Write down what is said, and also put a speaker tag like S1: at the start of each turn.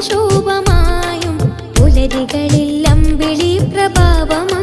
S1: ശോഭമായും പുലരികളിൽ അമ്പിളി പ്രഭാവമായും